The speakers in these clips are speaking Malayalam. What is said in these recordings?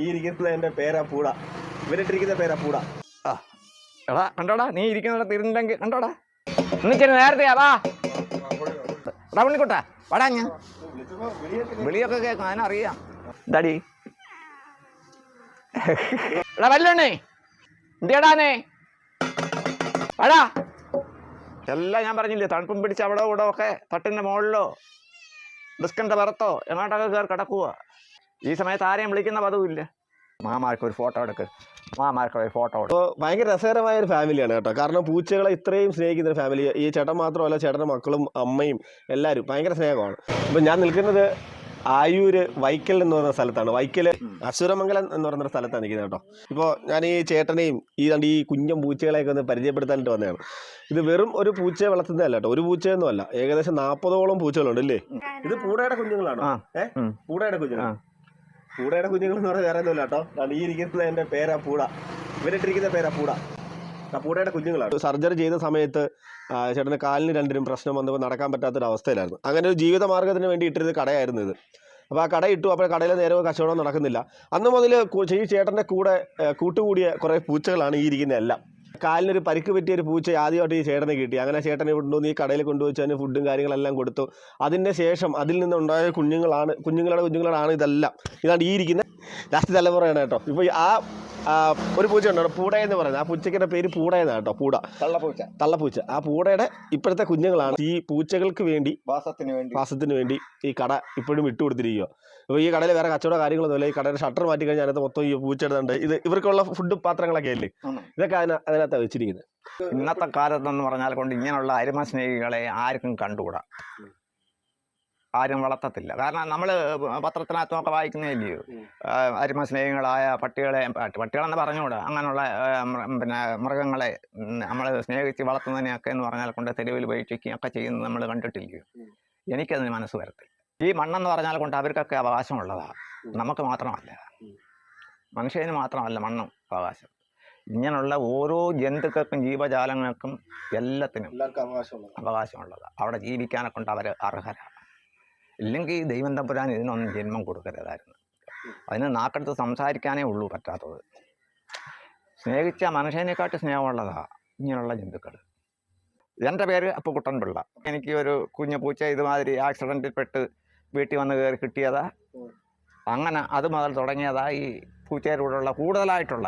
ഈ ഇരിക്കുന്ന എന്റെ പേരാ പൂട. ഇവരിട്ടിരിക്കുന്ന പേരാ പൂട. എടാ കണ്ടോടാ നീ ഇരിക്കുന്നിടത്ത് ഇരുന്നില്ലെങ്കിൽ കണ്ടോടാ. എന്നിച്ചിരി നേരത്തെ വാ. എടാ ഉണ്ണിക്കുട്ടാ വാടാ ഞാൻ. വിളിയൊക്കെ കേൾക്കും അതിനറിയാം ഡാഡി. എടാ വല്ലണ്ണേ എന്തിയടാനേ വാടാ. എല്ലാം ഞാൻ പറഞ്ഞില്ലേ തണുപ്പും പിടിച്ച് അവിടെ ഇവിടെ ഒക്കെ തട്ടിന്റെ മുകളിലോ ഡിസ്കിന്റെ പുറത്തോ എങ്ങോട്ടൊക്കെ കയറി കിടക്കുക ഈ സമയത്ത് ആരെയും വിളിക്കുന്ന പതിവില്ല. മാമാർക്ക് ഒരു ഫോട്ടോ എടുക്ക്. മാമാർക്ക് ഒരു ഫോട്ടോ എടുക്കും. അപ്പോൾ ഭയങ്കര രസകരമായ ഒരു ഫാമിലിയാണ് കേട്ടോ. കാരണം പൂച്ചകളെ ഇത്രയും സ്നേഹിക്കുന്ന ഒരു ഫാമിലി ഈ ചേട്ടൻ മാത്രമല്ല ചേട്ടന്റെ മക്കളും അമ്മയും എല്ലാവരും ഭയങ്കര സ്നേഹമാണ്. ഇപ്പം ഞാൻ നിൽക്കുന്നത് ആയൂര് വൈക്കൽ എന്ന് പറയുന്ന സ്ഥലത്താണ്. വൈക്കൽ അസുരമംഗലം എന്ന് പറയുന്ന സ്ഥലത്താണ് നിൽക്കുന്നത് കേട്ടോ. ഇപ്പോൾ ഞാൻ ഈ ചേട്ടനെയും ഈ രണ്ട് ഈ കുഞ്ഞൻ പൂച്ചകളെയൊക്കെ ഒന്ന് പരിചയപ്പെടുത്താനായിട്ട് വന്നതാണ്. ഇത് വെറും ഒരു പൂച്ചയെ വളർത്തുന്നതല്ല കേട്ടോ. ഒരു പൂച്ചയൊന്നും അല്ല. ഏകദേശം നാൽപ്പതോളം പൂച്ചകളുണ്ട് അല്ലേ ഇത് പൂടയുടെ കുഞ്ഞുങ്ങളാണ്? ഏഹ് പൂടയുടെ കുഞ്ഞുങ്ങൾ ആ. പൂടയുടെ കുഞ്ഞുങ്ങൾ എന്ന് പറഞ്ഞാൽ വേറെ കേട്ടോ. ഈ ഇരിക്കുന്ന എന്റെ പേരാ പൂട. ഇവരിട്ടിരിക്കുന്ന പേരാ പൂട. ആ പൂടയുടെ കുഞ്ഞുങ്ങളാണ്. സർജറി ചെയ്ത സമയത്ത് ചേട്ടന് കാലിന് രണ്ടിനും പ്രശ്നം വന്നപ്പോൾ നടക്കാൻ പറ്റാത്തൊരു അവസ്ഥയിലായിരുന്നു അങ്ങനെ ഒരു ജീവിത മാർഗത്തിന് വേണ്ടി ഇട്ടിരുന്ന കടയായിരുന്നു ഇത്. അപ്പോൾ ആ കട ഇട്ടു അപ്പോൾ കടയിലെ നേരവും കച്ചവടം നടക്കുന്നില്ല. അന്ന് മുതൽ ഈ ചേട്ടന്റെ കൂടെ കൂട്ടുകൂടിയ കുറേ പൂച്ചകളാണ് ഈ ഇരിക്കുന്ന എല്ലാം. കാലിനൊരു പരിക്ക് പറ്റിയ ഒരു പൂച്ച ആദ്യമായിട്ട് ഈ ചേട്ടനെ കിട്ടി. അങ്ങനെ ചേട്ടനെ കൊണ്ടുവന്ന് ഈ കടയിൽ കൊണ്ടുവച്ച് അതിന് ഫുഡും കാര്യങ്ങളെല്ലാം കൊടുത്തു. അതിന്റെ ശേഷം അതിൽ നിന്നുണ്ടായ കുഞ്ഞുങ്ങളാണ് കുഞ്ഞുങ്ങളുടെ കുഞ്ഞുങ്ങളാണ് ഇതെല്ലാം. ഇതാണ് ഈ ഇരിക്കുന്ന ലാസ്റ്റ് തലമുറയാണ് കേട്ടോ. ഇപ്പോൾ ആ ഒരു പൂച്ച ഉണ്ടോ പൂട എന്ന് പറയുന്നത്. ആ പൂച്ചയ്ക്കിന്റെ പേര് പൂട എന്നാണ് കേട്ടോ പൂട. തള്ളപ്പൂച്ച. തള്ളപ്പൂച്ച. ആ പൂടയുടെ ഇപ്പോഴത്തെ കുഞ്ഞുങ്ങളാണ് ഈ പൂച്ചകൾക്ക് വേണ്ടി വാസത്തിന് വേണ്ടി. വാസത്തിന് വേണ്ടി ഈ കട ഇപ്പോഴും വിട്ടുകൊടുത്തിരിക്കുക അപ്പോൾ ഈ കടയിൽ വേറെ കച്ചവട കാര്യങ്ങളൊന്നുമില്ല. ഈ കടയുടെ ഷട്ടർ മാറ്റി കഴിഞ്ഞാൽ അതിനകത്ത് മൊത്തം ഈ പൂച്ച എടുത്തുണ്ട് ഇത് ഇവർക്കുള്ള ഫുഡ് പാത്രങ്ങളൊക്കെ അല്ലേ. ഇതൊക്കെ അതിന അതിനകത്താണ് വെച്ചിരിക്കുന്നത്. ഇന്നത്തെ കാലത്തെന്ന് പറഞ്ഞാൽ കൊണ്ട് ഇങ്ങനെയുള്ള അരുമ സ്നേഹികളെ ആർക്കും കണ്ടുകൂടാ. ആരും വളർത്തത്തില്ല. കാരണം നമ്മൾ പത്രത്തിനകത്തുമൊക്കെ വായിക്കുന്നതല്ലയോ അരിമ സ്നേഹികളായ പട്ടികളെ പട്ടി- പട്ടികളെന്ന് പറഞ്ഞുകൂടാ? അങ്ങനെയുള്ള പിന്നെ മൃഗങ്ങളെ നമ്മൾ സ്നേഹിച്ച് വളർത്തുന്നതിനെയൊക്കെ എന്ന് പറഞ്ഞാൽ കൊണ്ട് തെരുവിൽ ഉപേക്ഷിക്കുകയും ഒക്കെ ചെയ്യുന്നത് നമ്മൾ കണ്ടിട്ടില്ലയോ എനിക്കതിന് മനസ്സ് വരത്തില്ല. ഈ മണ്ണെന്ന് പറഞ്ഞാൽ കൊണ്ട് അവർക്കൊക്കെ അവകാശമുള്ളതാണ് നമുക്ക് മാത്രമല്ല. മനുഷ്യന് മാത്രമല്ല മണ്ണും അവകാശം. ഇങ്ങനെയുള്ള ഓരോ ജന്തുക്കൾക്കും ജീവജാലങ്ങൾക്കും എല്ലാത്തിനും അവകാശമുള്ളത്. അവിടെ ജീവിക്കാനെ കൊണ്ട് അവർ അർഹരാണ് ഇല്ലെങ്കിൽ ദൈവം തമ്പുരാൻ ഇതിനൊന്നും ജന്മം കൊടുക്കരുതായിരുന്നു. അതിന് നാക്കെടുത്ത് സംസാരിക്കാനേ ഉള്ളൂ പറ്റാത്തത്. സ്നേഹിച്ച മനുഷ്യനെക്കാട്ട് സ്നേഹമുള്ളതാ ഇങ്ങനെയുള്ള ജന്തുക്കൾ എന്റെ പേര് അപ്പുക്കുട്ടൻ പിള്ള എനിക്ക് ഒരു കുഞ്ഞു പൂച്ച ഇതുമാതിരി ആക്സിഡന്റിൽപ്പെട്ട് വീട്ടിൽ വന്ന് കയറി കിട്ടിയതാ. അങ്ങനെ അത് മുതൽ തുടങ്ങിയതായി പൂച്ചേരോടുള്ള പൂച്ചയോടുള്ള കൂടുതലായിട്ടുള്ള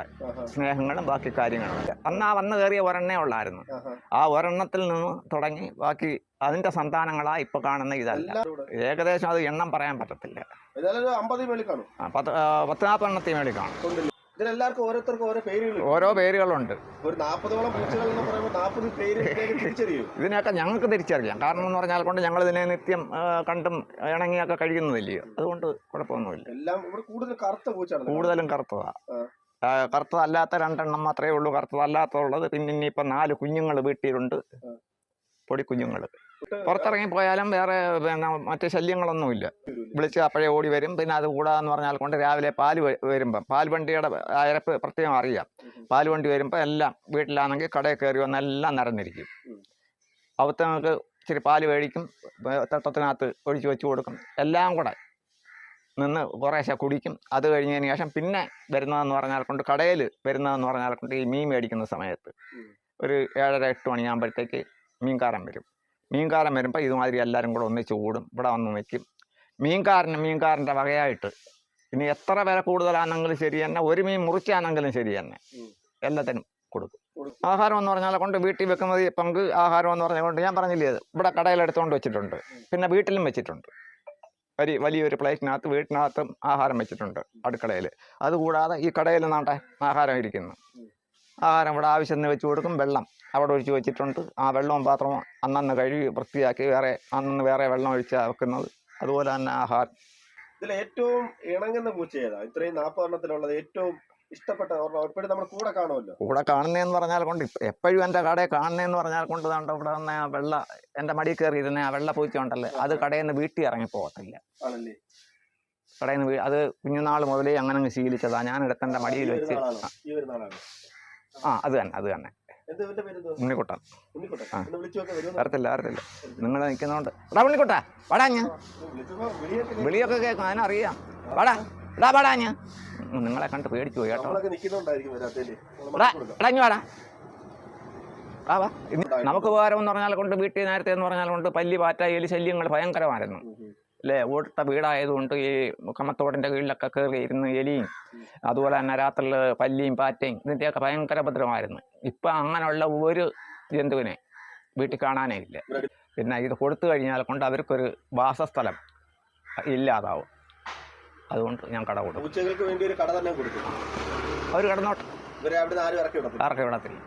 സ്നേഹങ്ങളും ബാക്കി കാര്യങ്ങളും. അന്ന് ആ വന്ന് കയറിയ ഒരെണ്ണേ ഉള്ളായിരുന്നു. ആ ഒരെണ്ണത്തിൽ നിന്ന് തുടങ്ങി ബാക്കി അതിന്റെ സന്താനങ്ങളാ ഇപ്പോൾ കാണുന്ന ഇതല്ല. ഏകദേശം അത് എണ്ണം പറയാൻ പറ്റത്തില്ല. പത്ത് പത്ത് നാൽപ്പതെണ്ണത്തിൽ മേളിൽ കാണും. ഇതിലെല്ലാവർക്കും ഓരോരുത്തർക്കും ഓരോ പേരുകൾ. ഓരോ പേരുകളുണ്ട്. ഒരു നാൽപ്പതോളം പൂച്ചകൾ എന്ന് പറയുമ്പോൾ നാൽപ്പത് പേര് തിരിച്ചറിയും. ഇതിനെയൊക്കെ ഞങ്ങൾക്ക് തിരിച്ചറിയാം. കാരണം എന്ന് പറഞ്ഞാൽ കൊണ്ട് ഞങ്ങൾ ഇതിനെ നിത്യം കണ്ടും ഇണങ്ങിയൊക്കെ കഴിയുന്നതില്ലയോ അതുകൊണ്ട് കുഴപ്പമൊന്നുമില്ല. എല്ലാം ഇവിടെ കൂടുതൽ കറുത്ത പൂച്ചയാണ് കൂടുതലും കറുത്തതാ. കറുത്തതല്ലാത്ത രണ്ടെണ്ണം മാത്രമേ ഉള്ളൂ. കറുത്തതല്ലാത്തുള്ളത് പിന്നെ ഇനിയിപ്പോൾ നാല് കുഞ്ഞുങ്ങൾ വീട്ടിലുണ്ട്. പൊടി കുഞ്ഞുങ്ങൾ പുറത്തിറങ്ങി പോയാലും വേറെ പിന്നെ മറ്റ് ശല്യങ്ങളൊന്നുമില്ല. വിളിച്ച് അപ്പോഴേ ഓടി വരും. പിന്നെ അത് കൂടാന്ന് പറഞ്ഞാൽ കൊണ്ട് രാവിലെ പാൽ വ- വരുമ്പം പാൽ വണ്ടിയുടെ അയരപ്പ് പ്രത്യേകം അറിയാം. പാൽ വണ്ടി വരുമ്പോൾ എല്ലാം വീട്ടിലാണെങ്കിൽ കടയിൽ കയറി വന്നെല്ലാം നിറഞ്ഞിരിക്കും. ഉം. നമുക്ക് ഇച്ചിരി പാൽ മേടിക്കും. തട്ടത്തിനകത്ത് ഒഴിച്ച് വെച്ച് കൊടുക്കും. എല്ലാം കൂടെ നിന്ന് കുറേശ്ശെ കുടിക്കും. അത് കഴിഞ്ഞതിന് ശേഷം പിന്നെ വരുന്നതെന്ന് പറഞ്ഞാൽ കൊണ്ട് കടയിൽ വരുന്നതെന്ന് പറഞ്ഞാൽ കൊണ്ട് ഈ മീൻ മേടിക്കുന്ന സമയത്ത്. ഒരു ഏഴര എട്ട് മണിയാകുമ്പോഴത്തേക്ക് മീൻകാരൻ വരും. മീൻകാരൻ വരുമ്പോൾ ഇതുമാതിരി എല്ലാവരും കൂടെ ഒന്നിച്ച് കൂടും. ഇവിടെ വന്ന് നിൽക്കും മീൻകാരന് മീൻകാരന്റെ വകയായിട്ട് ഇനി എത്ര വില കൂടുതലാണെങ്കിലും ശരി തന്നെ ഒരു മീൻ മുറിച്ചാണെങ്കിലും ശരി തന്നെ. എല്ലാത്തിനും കൊടുക്കും. ആഹാരം എന്ന് പറഞ്ഞാൽ കൊണ്ട് വീട്ടിൽ വെക്കുന്നത് പങ്ക് ആഹാരം എന്ന് പറഞ്ഞുകൊണ്ട് ഞാൻ പറഞ്ഞില്ലേ അത്? ഇവിടെ കടയിലെടുത്തുകൊണ്ട് വെച്ചിട്ടുണ്ട്. പിന്നെ വീട്ടിലും വെച്ചിട്ടുണ്ട്. വലിയ വലിയൊരു പ്ലേറ്റിനകത്ത് വീട്ടിനകത്തും ആഹാരം വെച്ചിട്ടുണ്ട് അടുക്കളയിൽ. അതുകൂടാതെ ഈ കടയിൽ നാട്ടെ ആഹാരം ഇരിക്കുന്നു. ആഹാരം ഇവിടെ ആവശ്യത്തിന് വെച്ച് കൊടുക്കും. വെള്ളം അവിടെ ഒഴിച്ച് വെച്ചിട്ടുണ്ട്. ആ വെള്ളവും പാത്രവും അന്നന്ന് കഴുകി വൃത്തിയാക്കി വേറെ അന്നന്ന് വേറെ വെള്ളം ഒഴിച്ച് വെക്കുന്നത്. അതുപോലെ തന്നെ ആഹാരം. ഇതിൽ ഏറ്റവും ഇണങ്ങുന്ന പൂച്ച ഏതാ? ഇത്രയും നാൽപ്പതെണ്ണത്തിലുള്ളത് ഏറ്റവും ഇഷ്ടപ്പെട്ട എപ്പോഴും നമ്മുടെ കൂടെ കാണുമല്ലോ. കൂടെ കാണുന്നതെന്ന് പറഞ്ഞാൽ കൊണ്ട് എപ്പോഴും എന്റെ കടയിൽ കാണുന്നതെന്ന് പറഞ്ഞാൽ കൊണ്ട് ദാണ്ട ഇവിടെ വന്ന ആ വെള്ള എന്റെ മടി കയറി ഇരുന്ന ആ വെള്ള പൂച്ച ഉണ്ടല്ലേ അത് കടയിൽ നിന്ന് വീട്ടിൽ ഇറങ്ങി പോകത്തില്ല ആണല്ലേ? കടയിൽ നിന്ന് അത് കുഞ്ഞുനാൾ മുതലേ അങ്ങനെ അങ്ങ് ശീലിച്ചതാ. ഞാൻ എടുത്തെന്റെ മടിയിൽ വെച്ച് ആ അത് തന്നെ അത് തന്നെ? ഉണ്ണിക്കുട്ടൻ. വരത്തില്ല വരത്തില്ല. നിങ്ങൾ നിൽക്കുന്നതുകൊണ്ട് എടാ ഉണ്ണിക്കുട്ട വാടാ ഞാൻ വിളിയൊക്കെ കേൾക്കും. അതിനറിയാം വാടാ എടാ വടാ ഞാൻ നിങ്ങളെ കണ്ട് പേടിച്ചു പോയി കേട്ടോ. എടാ എടാ വാടാ. വാ നമുക്ക് ഉപകാരം എന്ന് പറഞ്ഞാൽ കൊണ്ട് വീട്ടിൽ നേരത്തെ എന്ന് പറഞ്ഞാൽ കൊണ്ട് പല്ലി പാറ്റ എലി ശല്യങ്ങൾ ഭയങ്കരമായിരുന്നു. അല്ലേ ഓട്ട വീടായതുകൊണ്ട് ഈ കമ്മത്തോടിന്റെ കീഴിലൊക്കെ കയറി ഇരുന്ന് എലിയും അതുപോലെ തന്നെ രാത്രിയിൽ പല്ലിയും പാറ്റയും ഇതിന്റെയൊക്കെ ഭയങ്കര ഭദ്രമായിരുന്നു ഇപ്പം അങ്ങനെയുള്ള ഒരു ജന്തുവിനെ വീട്ടിൽ കാണാനേ ഇല്ല. പിന്നെ ഇത് കൊടുത്തു കഴിഞ്ഞാൽ കൊണ്ട് അവർക്കൊരു വാസസ്ഥലം ഇല്ലാതാവും. അതുകൊണ്ട് ഞാൻ കട കൊടുക്കും. പൂച്ചകൾക്ക് വേണ്ടി ഒരു കട തന്നെ കൊടുക്കും. അവർ കടന്നോട്ടെ ഇറക്കി വിടത്തില്ല.